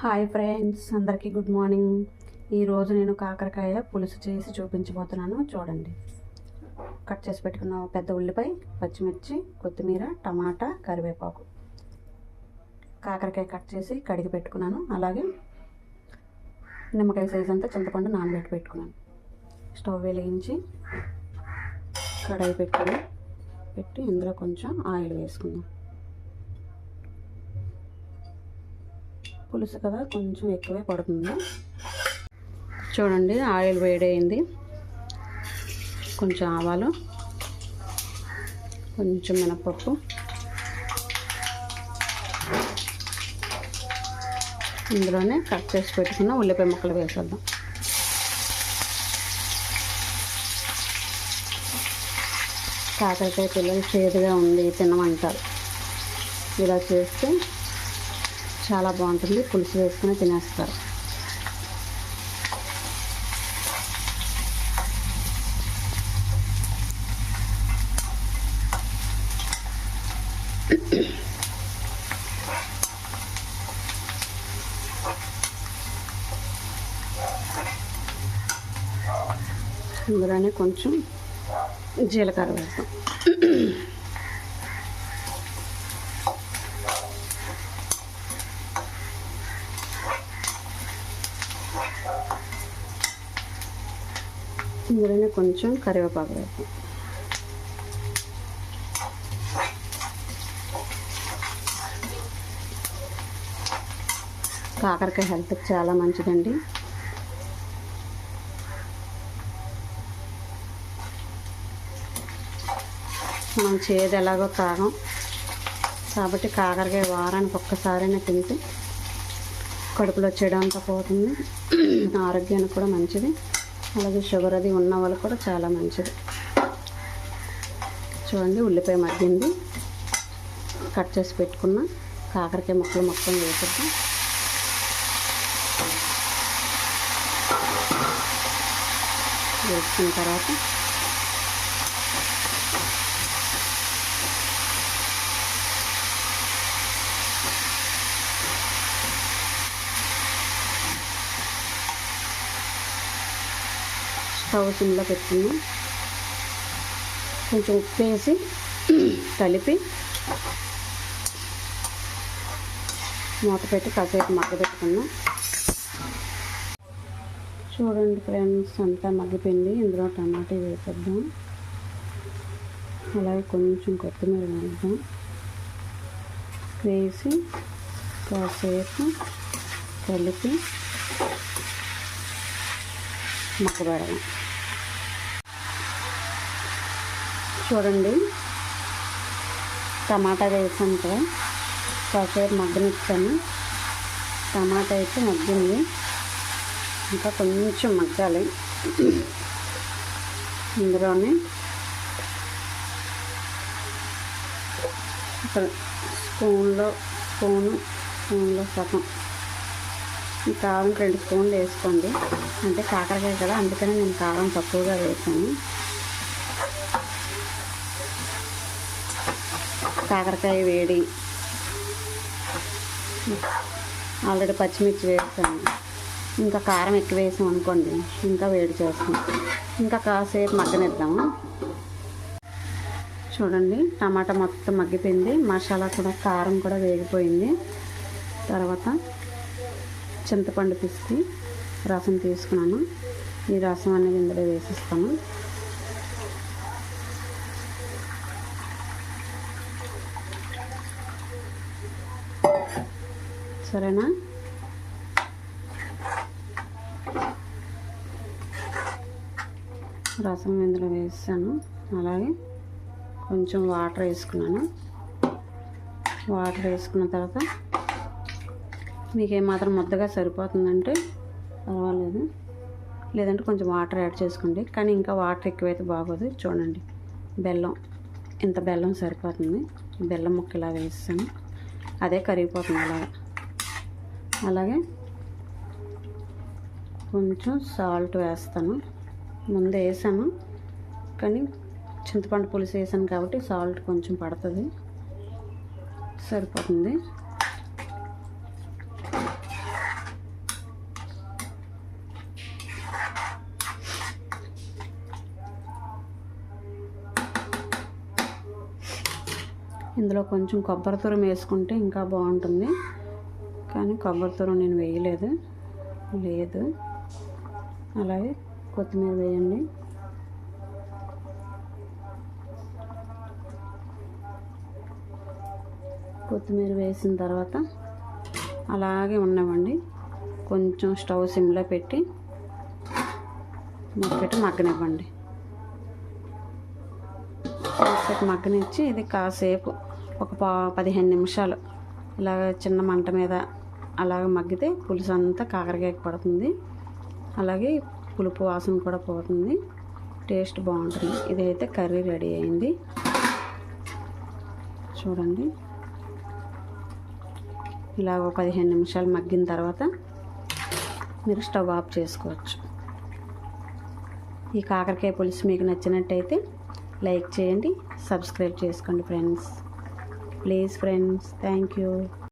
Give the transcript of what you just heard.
Hi friends అందరికీ good morning. ఈరోజు నేను కాకరకాయ పులుసు చేసి చూపించబోతున్నాను. చూడండి. కట్ చేసి పెట్టుకున్న పెద్ద ఉల్లిపాయ పచ్చిమిర్చి కొత్తిమీర టమాటా కరివేపాకు. కాకరకాయ కట్ చేసి కడిగి పెట్టుకున్నాను. అలాగే నిమ్మకాయ సైజ్ అంతా చింతపండు నానబెట్టి పెట్టుకున్నాను. స్టవ్ వెలిగించి కడాయి పెట్టుకుని పెట్టి ఇందులో కొంచెం ఆయిల్ వేసుకుందాం. పులుసు కదా కొంచెం ఎక్కువే పడుతుంది. చూడండి ఆయిల్ వేడైంది. కొంచెం ఆవాలు కొంచెం మినపప్పు. ఇందులోనే కట్ చేసి పెట్టుకున్న ఉల్లిపాయ ముక్కలు వేసేద్దాం. కాకరకాయ పిల్లలు చేదుగా ఉంది తినమంటారు. ఇలా చేస్తే చాలా బాగుంటుంది. పులుసు వేసుకుని తినేస్తారు. ఇందులోనే కొంచెం జీలకర్ర వేస్తాం. ఇందులోనే కొంచెం కరివేపాకు వేస్తాం కాకరకాయ హెల్త్కి చాలా మంచిదండి. మనం చేదు ఎలాగో కాగం కాబట్టి కాకరకాయ వారానికి ఒక్కసారైనా తింటే కడుపులో చెడంతా పోతుంది. ఆరోగ్యానికి కూడా మంచిది. అలాగే షుగర్ అది ఉన్న వాళ్ళు కూడా చాలా మంచిది. చూడండి ఉల్లిపాయ మగ్గింది. కట్ చేసి పెట్టుకున్న. కాకరకాయ ముక్కలు మొత్తం వేసేద్దాం. వేసుకున్న తర్వాత స్టవ్ సిమ్లో పెట్టుకున్నాం. కొంచెం ఉప్పు వేసి కలిపి మూత పెట్టి కాసేపు మగ్గ పెట్టుకున్నాం చూడండి ఫ్రెండ్స్ అంతా మగ్గిపోయింది. ఇందులో టమాటా వేసేద్దాం. అలాగే కొంచెం కొత్తిమీర వేద్దాం. వేసి కాసేపు కలిపి మగ్గబెడదాం చూడండి. టమాటా వేసాం కదా కాసేపు మగ్గనిచ్చాను. టమాటా అయితే మగ్గింది. ఇంకా కొంచెం మగ్గాలి. ఇందులోనే స్పూన్లో స్పూను స్పూన్లో సగం. కారం రెండు స్పూన్లు వేసుకోండి. అంటే కాకరకాయ కదా అందుకనే నేను కారం తక్కువగా వేసాను. కాకరకాయ వేడి. ఆల్రెడీ పచ్చిమిర్చి వేస్తాను ఇంకా కారం ఎక్కువ వేసాం అనుకోండి ఇంకా వేడి చేస్తాం. ఇంకా కాసేపు మగ్గనిద్దాము? చూడండి టమాటా మొత్తం మగ్గిపోయింది. మసాలా కూడా కారం కూడా వేగిపోయింది. తర్వాత చింతపండు పిసికి రసం తీసుకున్నాను. ఈ రసం అనేది ఇందులో వేసిస్తాను. సరేనా? రసం ఇందులో వేసాను. అలాగే కొంచెం వాటర్ వేసుకున్నాను. వాటర్ వేసుకున్న తర్వాత మీకు ఏమాత్రం ముద్దగా సరిపోతుందంటే పర్వాలేదు. లేదంటే కొంచెం వాటర్ యాడ్ చేసుకోండి. కానీ ఇంకా వాటర్ ఎక్కువైతే బాగోదు. చూడండి. బెల్లం. ఇంత బెల్లం సరిపోతుంది. బెల్లం ముక్క ఇలా వేస్తాను అదే కరిగిపోతుంది అలాగా. అలాగే కొంచెం సాల్ట్ వేస్తాను. ముందు వేసాను. కానీ చింతపండు పులుసు వేసాను కాబట్టి సాల్ట్ కొంచెం పడుతుంది. సరిపోతుంది. ఇందులో కొంచెం కొబ్బరి తురం వేసుకుంటే ఇంకా బాగుంటుంది. కానీ కొబ్బరి తురం నేను వేయలేదు. లేదు. అలాగే కొత్తిమీర వేయండి. కొత్తిమీర వేసిన తర్వాత అలాగే ఉన్నామండి కొంచెం స్టవ్ సిమ్లో పెట్టి పెట్టి మగ్గనివ్వండి. కాసేపు మగ్గనిచ్చి ఇది కాసేపు ఒక పా పదిహేను నిమిషాలు ఇలాగ చిన్న మంట మీద అలాగ మగ్గితే పులుసు అంతా కాకరకాయకి పడుతుంది. అలాగే పులుపు వాసన కూడా పోతుంది. టేస్ట్ బాగుంటుంది. ఇదైతే కర్రీ రెడీ అయింది. చూడండి. ఇలాగ ఒక పదిహేను నిమిషాలు మగ్గిన తర్వాత మీరు స్టవ్ ఆఫ్ చేసుకోవచ్చు. ఈ కాకరకాయ పులుసు మీకు నచ్చినట్టయితే లైక్ చేయండి సబ్స్క్రైబ్ చేసుకోండి friends. Please friends thank you.